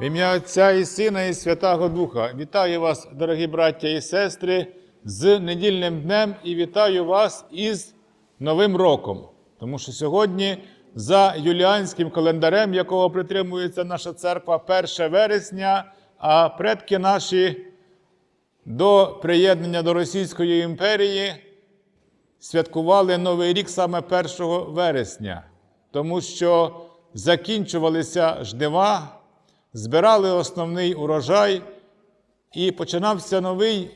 В ім'я Отця і Сина, і Святого Духа. Вітаю вас, дорогі браття і сестри, з недільним днем і вітаю вас із Новим роком. Тому що сьогодні, за юліанським календарем, якого притримується наша церква, 1 вересня, а предки наші до приєднання до Російської імперії святкували Новий рік саме 1 вересня, тому що закінчувалися жнива, збирали основний урожай, і починався новий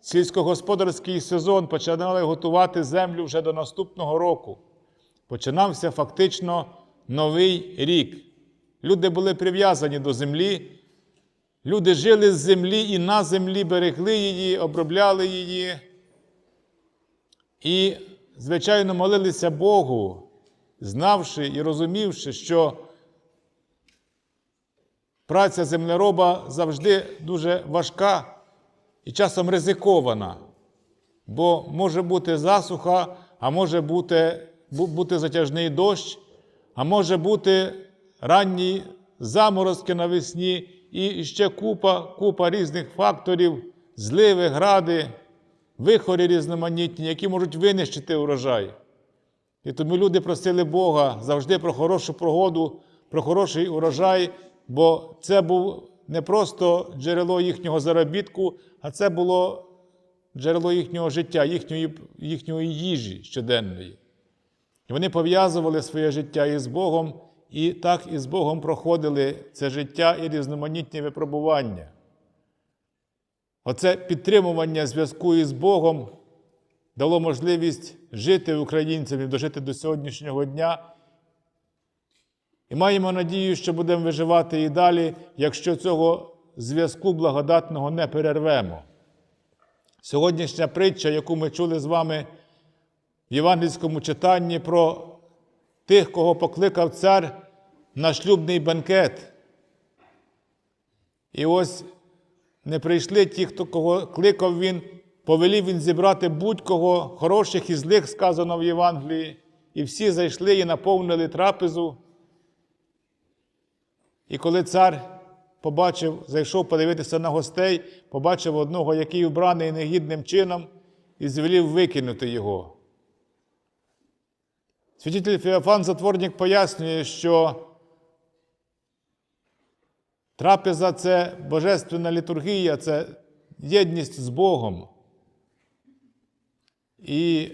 сільськогосподарський сезон, починали готувати землю вже до наступного року. Починався фактично новий рік. Люди були прив'язані до землі, люди жили з землі і на землі берегли її, обробляли її. І, звичайно, молилися Богу, знавши і розумівши, що праця землероба завжди дуже важка і часом ризикована, бо може бути засуха, а може бути, бути затяжний дощ, а може бути ранні заморозки навесні і ще купа, купа різних факторів, зливи, гради, вихорі різноманітні, які можуть винищити урожай. І тому люди просили Бога завжди про хорошу погоду, про хороший урожай, бо це був не просто джерело їхнього заробітку, а це було джерело їхнього життя, їхньої, їхньої їжі щоденної. Вони пов'язували своє життя із Богом, і так із Богом проходили це життя і різноманітні випробування. Оце підтримування зв'язку із Богом дало можливість жити українцям і дожити до сьогоднішнього дня. І маємо надію, що будемо виживати і далі, якщо цього зв'язку благодатного не перервемо. Сьогоднішня притча, яку ми чули з вами в євангельському читанні про тих, кого покликав цар на шлюбний бенкет. І ось не прийшли ті, хто кого кликав він, повелів він зібрати будь-кого, хороших і злих, сказано в Євангелії, і всі зайшли і наповнили трапезу. І коли цар побачив, зайшов подивитися на гостей, побачив одного, який вбраний негідним чином, і звелів викинути його. Святитель Феофан Затворник пояснює, що трапеза це божественна літургія, це єдність з Богом. І,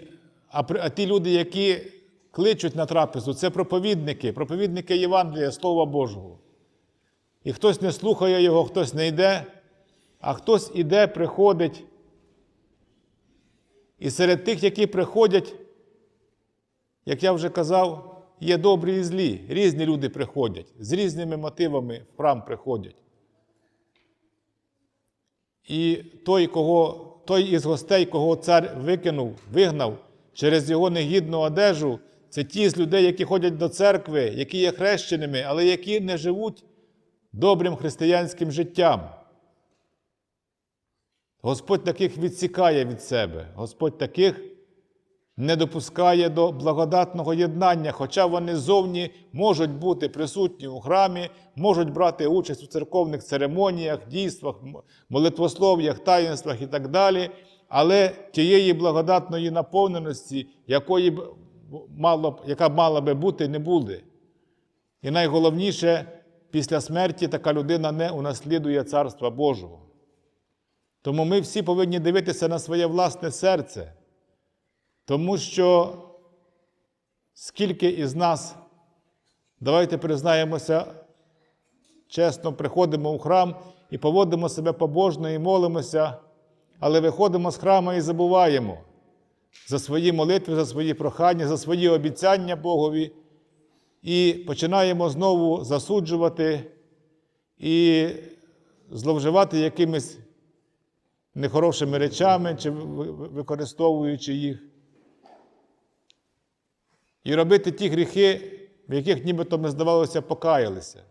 а, а ті люди, які кличуть на трапезу, це проповідники, проповідники Євангелія, Слова Божого. І хтось не слухає його, хтось не йде, а хтось іде, приходить. І серед тих, які приходять, як я вже казав, є добрі і злі. Різні люди приходять, з різними мотивами в храм приходять. І той, кого, той із гостей, кого цар викинув, вигнав через його негідну одежу, це ті з людей, які ходять до церкви, які є хрещеними, але які не живуть добрим християнським життям. Господь таких відсікає від себе. Господь таких не допускає до благодатного єднання, хоча вони зовні можуть бути присутні у храмі, можуть брати участь у церковних церемоніях, дійствах, молитвослов'ях, таїнствах і так далі, але тієї благодатної наповненості, якої б мало, яка мала би бути, не буде. І найголовніше, після смерті така людина не унаслідує Царства Божого. Тому ми всі повинні дивитися на своє власне серце. Тому що скільки із нас, давайте признаємося, чесно приходимо у храм і поводимо себе побожно і молимося, але виходимо з храму і забуваємо за свої молитви, за свої прохання, за свої обіцяння Богові, і починаємо знову засуджувати і зловживати якимись нехорошими речами чи ви- ви- використовуючи їх. І робити ті гріхи, в яких нібито ми, здавалося, покаялися.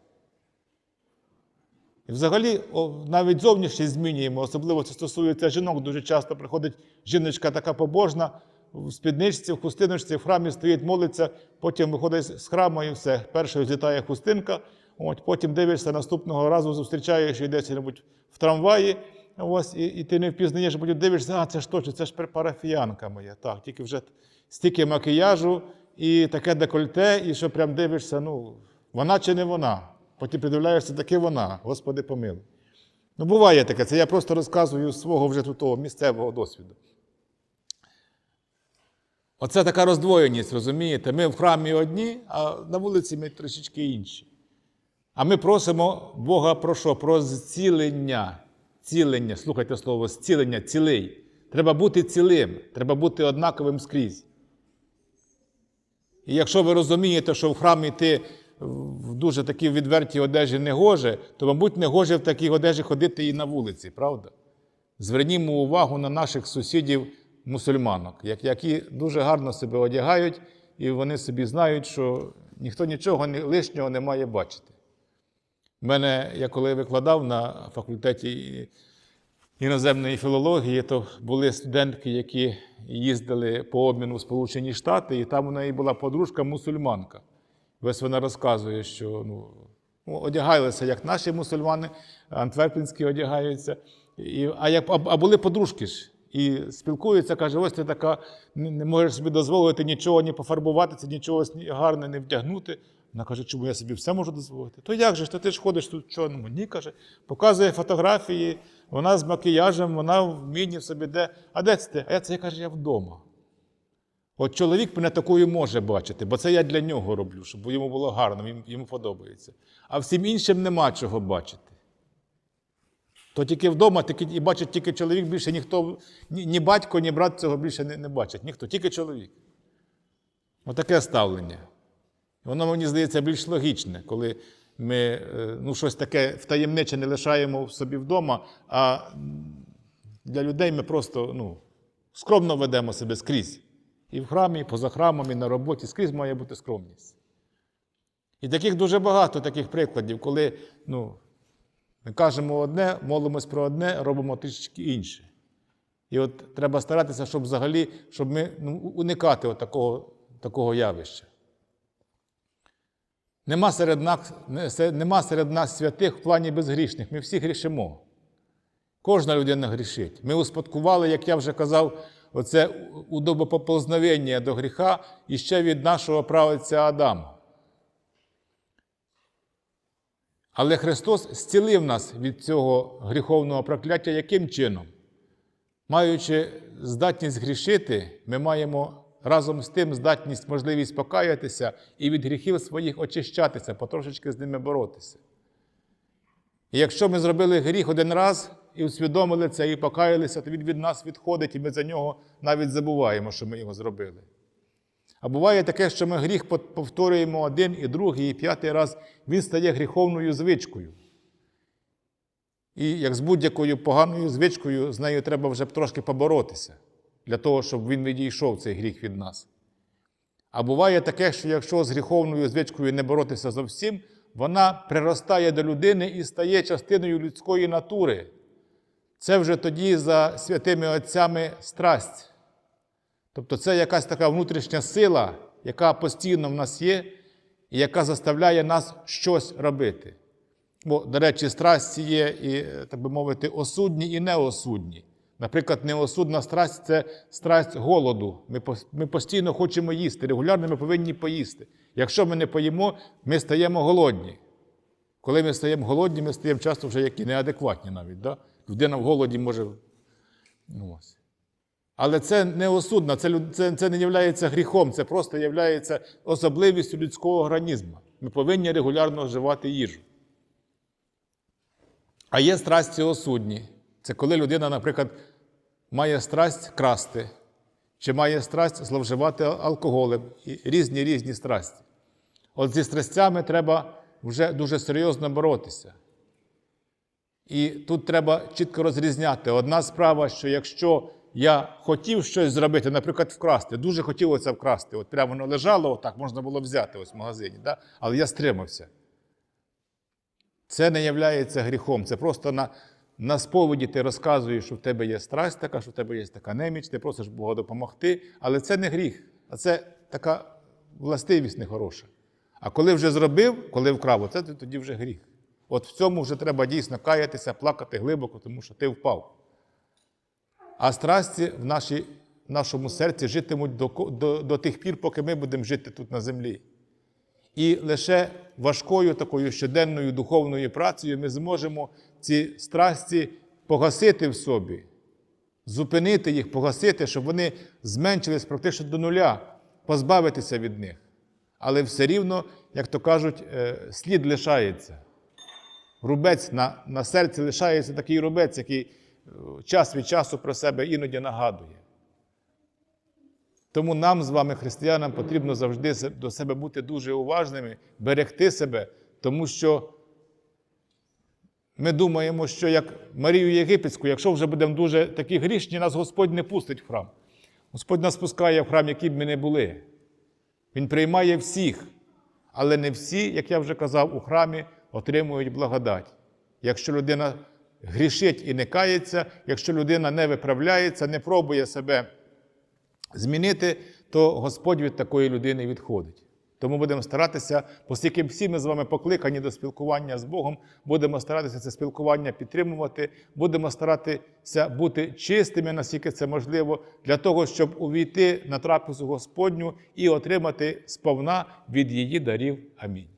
І взагалі, навіть зовнішність змінюємо, особливо це стосується жінок. Дуже часто приходить жіночка така побожна, в спідничці, в хустиночці, в храмі стоїть, молиться, потім виходить з храму і все. Першою злітає хустинка, От, потім дивишся наступного разу, зустрічаєш і десь-небудь в трамваї, ось, і, і ти не впізнаєш, потім дивишся, а це ж точно, це ж парафіянка моя. Так, тільки вже стільки макіяжу і таке декольте, і що прям дивишся, ну, вона чи не вона. Потім придивляєшся, таки вона, Господи помилуй. Ну, буває таке, це я просто розказую свого вже тут місцевого досвіду. Оце така роздвоєність, розумієте? Ми в храмі одні, а на вулиці ми трішечки інші. А ми просимо Бога про що? Про зцілення. Цілення, слухайте слово, зцілення, цілий. Треба бути цілим, треба бути однаковим скрізь. І якщо ви розумієте, що в храм йти в дуже такі відверті одежі не гоже, то, мабуть, не гоже в такій одежі ходити і на вулиці, правда? Звернімо увагу на наших сусідів мусульманок, які дуже гарно себе одягають, і вони собі знають, що ніхто нічого лишнього не має бачити. Мене, я коли викладав на факультеті іноземної філології, то були студентки, які їздили по обміну в Сполучені Штати, і там у неї була подружка мусульманка. Ось вона розказує, що ну, ну, одягалися, як наші мусульмани, антверпінські одягаються. І, а, як, а були подружки ж. І спілкуються, каже, ось ти така, не, не можеш собі дозволити нічого, ні пофарбуватися, нічого ні- гарне не вдягнути. Вона каже, чому я собі все можу дозволити? То як же ж, то ти ж ходиш тут в чорному? Ні, каже, показує фотографії, вона з макіяжем, вона в міні собі де. А де це ти? А я це я каже, я вдома. От чоловік мене такою може бачити, бо це я для нього роблю, щоб йому було гарно, йому подобається. А всім іншим нема чого бачити. То тільки вдома тільки, і бачить тільки чоловік, більше ніхто, ні, ні батько, ні брат цього більше не, не бачить. Ніхто, тільки чоловік. Отаке ставлення. Воно, мені здається, більш логічне, коли ми е, ну, щось таке втаємниче не лишаємо собі вдома, а для людей ми просто ну, скромно ведемо себе скрізь. І в храмі, і поза храмом, і на роботі скрізь має бути скромність. І таких дуже багато таких прикладів, коли ну, ми кажемо одне, молимось про одне, робимо трішки інше. І от треба старатися, щоб взагалі, щоб ми ну, уникати от такого, такого явища. Нема серед, нас, нема серед нас святих в плані безгрішних. Ми всі грішимо. Кожна людина грішить. Ми успадкували, як я вже казав, оце удобопоповзновення до гріха іще від нашого правиця Адама. Але Христос зцілив нас від цього гріховного прокляття яким чином? Маючи здатність грішити, ми маємо разом з тим здатність, можливість покаятися і від гріхів своїх очищатися, потрошечки з ними боротися. І якщо ми зробили гріх один раз і усвідомили це, і покаялися, то він від нас відходить, і ми за нього навіть забуваємо, що ми його зробили. А буває таке, що ми гріх повторюємо один і другий, і п'ятий раз, він стає гріховною звичкою. І як з будь-якою поганою звичкою, з нею треба вже трошки поборотися, для того, щоб він відійшов цей гріх від нас. А буває таке, що якщо з гріховною звичкою не боротися зовсім, вона приростає до людини і стає частиною людської натури. Це вже тоді за святими отцями страсть. Тобто це якась така внутрішня сила, яка постійно в нас є, і яка заставляє нас щось робити. Бо, до речі, страсті є, і, так би мовити, осудні і неосудні. Наприклад, неосудна страсть це страсть голоду. Ми, постійно хочемо їсти, регулярно ми повинні поїсти. Якщо ми не поїмо, ми стаємо голодні. Коли ми стаємо голодні, ми стаємо часто вже які неадекватні навіть. Да? Людина в голоді може. Ну, ось. Але це не осудно, це, це, це не є гріхом, це просто є особливістю людського організму. Ми повинні регулярно вживати їжу. А є страсті осудні. Це коли людина, наприклад, має страсть красти, чи має страсть зловживати алкоголем, і різні різні страсті. От зі страстями треба вже дуже серйозно боротися. І тут треба чітко розрізняти. Одна справа, що якщо я хотів щось зробити, наприклад, вкрасти, дуже хотілося вкрасти, от прямо воно лежало, отак можна було взяти ось в магазині, да? але я стримався. Це не є гріхом. Це просто на, на сповіді ти розказуєш, що в тебе є страсть така, що в тебе є така неміч, ти просиш Бога допомогти, але це не гріх, а це така властивість нехороша. А коли вже зробив, коли вкрав, оце тоді вже гріх. От в цьому вже треба дійсно каятися, плакати глибоко, тому що ти впав. А страсті в, нашій, нашому серці житимуть до, до, до тих пір, поки ми будемо жити тут на землі. І лише важкою такою щоденною духовною працею ми зможемо ці страсті погасити в собі, зупинити їх, погасити, щоб вони зменшились практично до нуля, позбавитися від них. Але все рівно, як то кажуть, е, слід лишається. Рубець на, на серці лишається такий рубець, який час від часу про себе іноді нагадує. Тому нам з вами, християнам, потрібно завжди до себе бути дуже уважними, берегти себе, тому що ми думаємо, що як Марію Єгипетську, якщо вже будемо дуже такі грішні, нас Господь не пустить в храм. Господь нас пускає в храм, які б ми не були. Він приймає всіх, але не всі, як я вже казав, у храмі отримують благодать. Якщо людина грішить і не кається, якщо людина не виправляється, не пробує себе змінити, то Господь від такої людини відходить. Тому будемо старатися, оскільки всі ми з вами покликані до спілкування з Богом, будемо старатися це спілкування підтримувати, будемо старатися бути чистими, наскільки це можливо, для того, щоб увійти на трапезу Господню і отримати сповна від її дарів. Амінь.